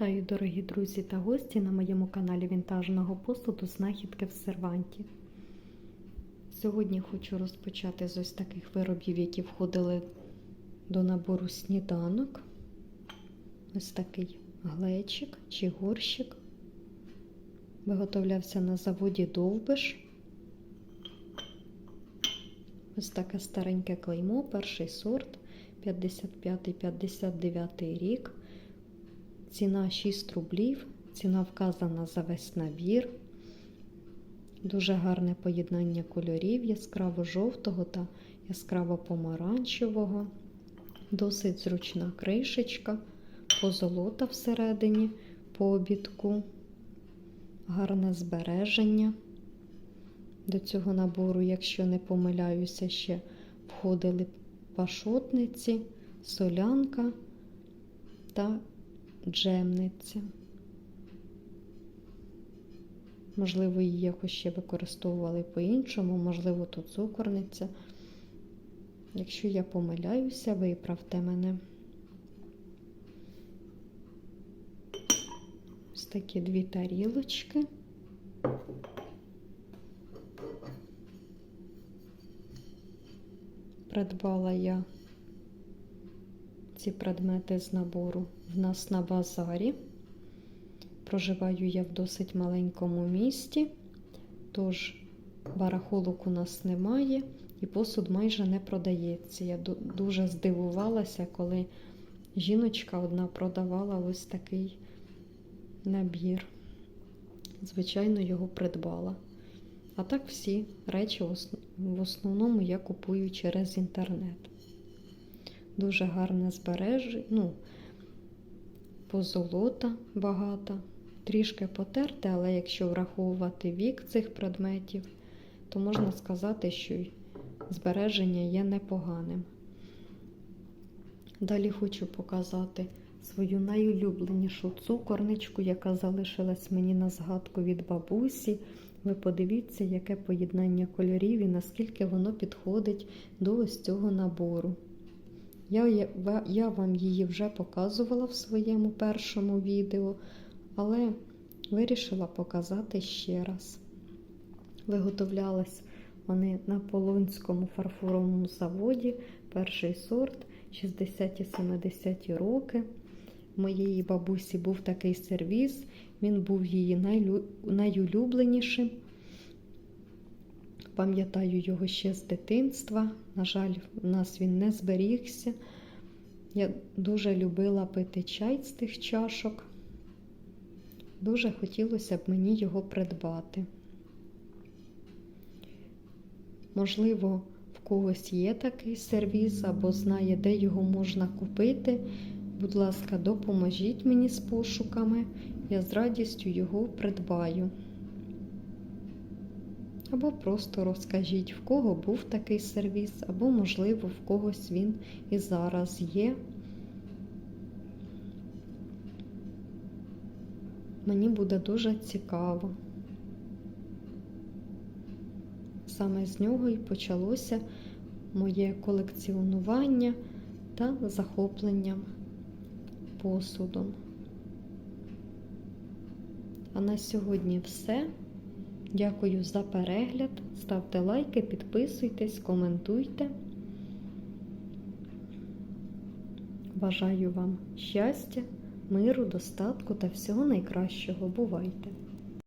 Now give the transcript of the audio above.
Вітаю, дорогі друзі та гості на моєму каналі вінтажного посуду Знахідки в серванті. Сьогодні хочу розпочати з ось таких виробів, які входили до набору сніданок. Ось такий глечик чи горщик. Виготовлявся на заводі Довбиш. Ось таке стареньке клеймо, перший сорт, 55-59 рік. Ціна 6 рублів, ціна вказана за весь набір. Дуже гарне поєднання кольорів яскраво-жовтого та яскраво-помаранчевого. Досить зручна кришечка, позолота всередині, по обідку, гарне збереження. До цього набору, якщо не помиляюся, ще входили пашотниці, солянка та джемниця. Можливо, її якось ще використовували по-іншому, можливо, то цукорниця. Якщо я помиляюся, виправте мене. Ось такі дві тарілочки. Придбала я ці предмети з набору в нас на базарі. Проживаю я в досить маленькому місті, тож барахолок у нас немає і посуд майже не продається. Я дуже здивувалася, коли жіночка одна продавала ось такий набір. Звичайно, його придбала. А так всі речі в основному я купую через інтернет. Дуже гарне збереження, ну, позолота багата, трішки потерте, але якщо враховувати вік цих предметів, то можна сказати, що й збереження є непоганим. Далі хочу показати свою найулюбленішу цукорничку, яка залишилась мені на згадку від бабусі. Ви подивіться, яке поєднання кольорів і наскільки воно підходить до ось цього набору. Я, я вам її вже показувала в своєму першому відео, але вирішила показати ще раз. Виготовлялись вони на Полонському фарфоровому заводі, перший сорт, 60-70 роки. Моєї бабусі був такий сервіз, він був її найлю... найулюбленішим. Пам'ятаю його ще з дитинства. На жаль, в нас він не зберігся. Я дуже любила пити чай з тих чашок. Дуже хотілося б мені його придбати. Можливо, в когось є такий сервіс або знає, де його можна купити. Будь ласка, допоможіть мені з пошуками, я з радістю його придбаю. Або просто розкажіть, в кого був такий сервіс, або, можливо, в когось він і зараз є. Мені буде дуже цікаво. Саме з нього і почалося моє колекціонування та захоплення посудом. А на сьогодні все. Дякую за перегляд. Ставте лайки, підписуйтесь, коментуйте. Бажаю вам щастя, миру, достатку та всього найкращого. Бувайте!